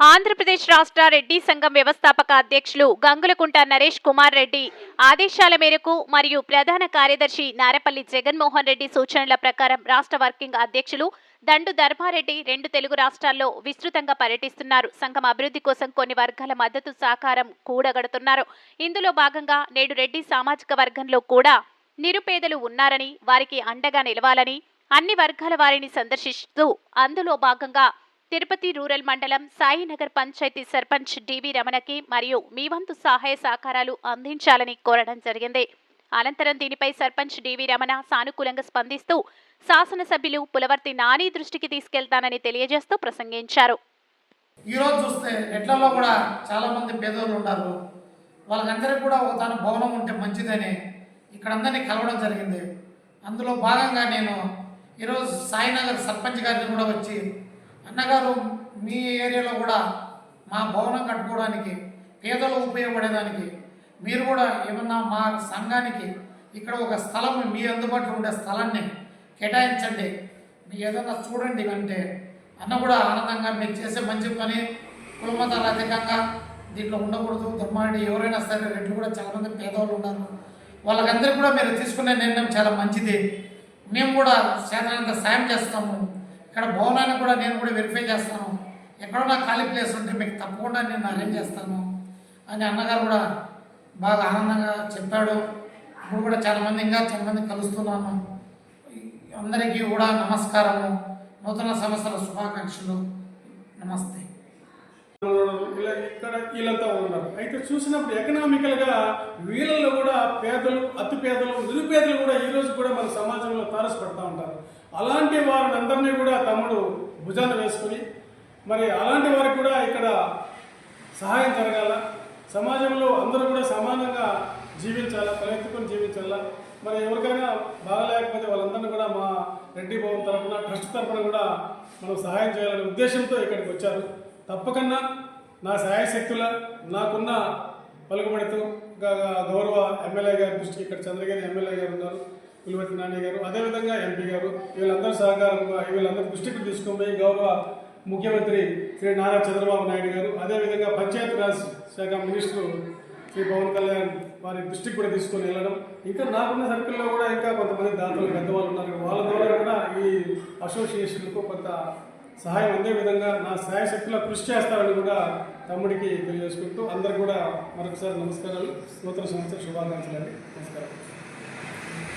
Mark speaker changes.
Speaker 1: ఆంధ్రప్రదేశ్ రాష్ట్ర రెడ్డి సంఘం వ్యవస్థాపక అధ్యక్షులు గంగులకుంట నరేష్ కుమార్ రెడ్డి ఆదేశాల మేరకు మరియు ప్రధాన కార్యదర్శి నారపల్లి జగన్మోహన్ రెడ్డి సూచనల ప్రకారం రాష్ట్ర వర్కింగ్ అధ్యక్షులు దండు ధర్మారెడ్డి రెండు తెలుగు రాష్ట్రాల్లో విస్తృతంగా పర్యటిస్తున్నారు. సంఘం అభివృద్ధి కోసం కొన్ని వర్గాల మద్దతు సహకారం కూడగడుతున్నారు. ఇందులో భాగంగా నేడు రెడ్డి సామాజిక వర్గంలో కూడా నిరుపేదలు ఉన్నారని వారికి అండగా నిలవాలని అన్ని వర్గాల వారిని సందర్శిస్తూ అందులో భాగంగా తిరుపతి రూరల్ మండలం సాయినగర్ పంచాయతీ సర్పంచ్ డివి రమణకి మరియు మీ వంతు సహాయ సహకారాలు అందించాలని కోరడం జరిగింది. అనంతరం దీనిపై సర్పంచ్ డివి రమణ సానుకూలంగా స్పందిస్తూ శాసనసభ్యులు పులవర్తి నాని దృష్టికి తీసుకెళ్తానని తెలియజేస్తూ ప్రసంగించారు.
Speaker 2: ఈరోజు చూస్తే ఎట్లలో కూడా చాలామంది పేదోళ్ళు ఉన్నారు వాళ్ళకందరికీ కూడా ఒక తన భవనం ఉంటే మంచిదని ఇక్కడ అందరినీ కలవడం జరిగింది. అందులో భాగంగా నేను ఈరోజు సాయినగర్ సర్పంచ్ గారిని కూడా వచ్చి అన్నగారు మీ ఏరియాలో కూడా మా భవనం కట్టుకోవడానికి పేదలు ఉపయోగపడేదానికి మీరు కూడా ఏమన్నా మా సంఘానికి ఇక్కడ ఒక స్థలం మీ అందుబాటులో ఉండే స్థలాన్ని కేటాయించండి. మీ ఏదన్నా చూడండి అంటే అన్న కూడా ఆనందంగా మీరు చేసే మంచి పని కులమతాలు అధికంగా దీంట్లో ఉండకూడదు. ధర్మారెడ్డి ఎవరైనా సరే రెట్లు కూడా చాలామంది పేదవాళ్ళు ఉన్నారు. వాళ్ళకందరికీ కూడా మీరు తీసుకునే నిర్ణయం చాలా మంచిది. మేము కూడా చేతనంత సాయం చేస్తాము. ఇక్కడ భవనాన్ని కూడా నేను కూడా వెరిఫై చేస్తాను. ఎక్కడన్నా ఖాళీ ప్లేస్ ఉంటే మీకు తప్పకుండా నేను అరేంజ్ చేస్తాను అని అన్నగారు కూడా బాగా ఆనందంగా చెప్పాడు. ఇప్పుడు కూడా చాలామంది ఇంకా చాలామంది కలుస్తున్నాను. అందరికీ కూడా నమస్కారము. నూతన సంవత్సర శుభాకాంక్షలు. నమస్తే.
Speaker 3: ఇలా ఇక్కడ వీళ్ళంతా ఉన్నారు. అయితే చూసినప్పుడు ఎకనామికల్గా వీళ్ళల్లో కూడా పేదలు అతి పేదలు నిరుపేదలు కూడా ఈ రోజు కూడా మన సమాజంలో తారసపడతా ఉంటారు. అలాంటి అందరినీ కూడా తమ్ముడు భుజాన వేసుకుని మరి అలాంటి వారికి కూడా ఇక్కడ సహాయం జరగాల. సమాజంలో అందరూ కూడా సమానంగా జీవించాలా తలెత్తుకొని జీవించాలా? మరి ఎవరికైనా బాగలేకపోతే వాళ్ళందరినీ కూడా మా రెడ్డి భవన్ తరపున ట్రస్ట్ తరఫున కూడా మనం సహాయం చేయాలనే ఉద్దేశంతో ఇక్కడికి వచ్చారు. తప్పకుండా నా సహాయ శక్తుల నాకున్న పలుకుబడితో గౌరవ ఎమ్మెల్యే గారి దృష్టికి ఇక్కడ చంద్రగిరి ఎమ్మెల్యే గారు ఉన్నారు. పులివర్తి నాని గారు అదేవిధంగా ఎంపీ గారు వీళ్ళందరూ సహకారంగా వీళ్ళందరూ దృష్టికి తీసుకొని గౌరవ ముఖ్యమంత్రి శ్రీ నారా చంద్రబాబు నాయుడు గారు అదేవిధంగా పంచాయతీరాజ్ శాఖ మినిస్టర్ శ్రీ పవన్ కళ్యాణ్ వారి దృష్టికి కూడా తీసుకొని వెళ్ళడం. ఇంకా నాకున్న సర్కిల్లో కూడా ఇంకా కొంతమంది దాతలు పెద్దవాళ్ళు ఉన్నారు. వాళ్ళ ద్వారా కూడా ఈ అసోసియేషన్కు కొంత సహాయం అందే విధంగా నా సహాయ శక్తిలో కృషి చేస్తారని కూడా తమ్ముడికి తెలియజేసుకుంటూ అందరు కూడా మరొకసారి నమస్కారాలు. నూతన సంవత్సర శుభాకాంక్షలు అండి. నమస్కారం.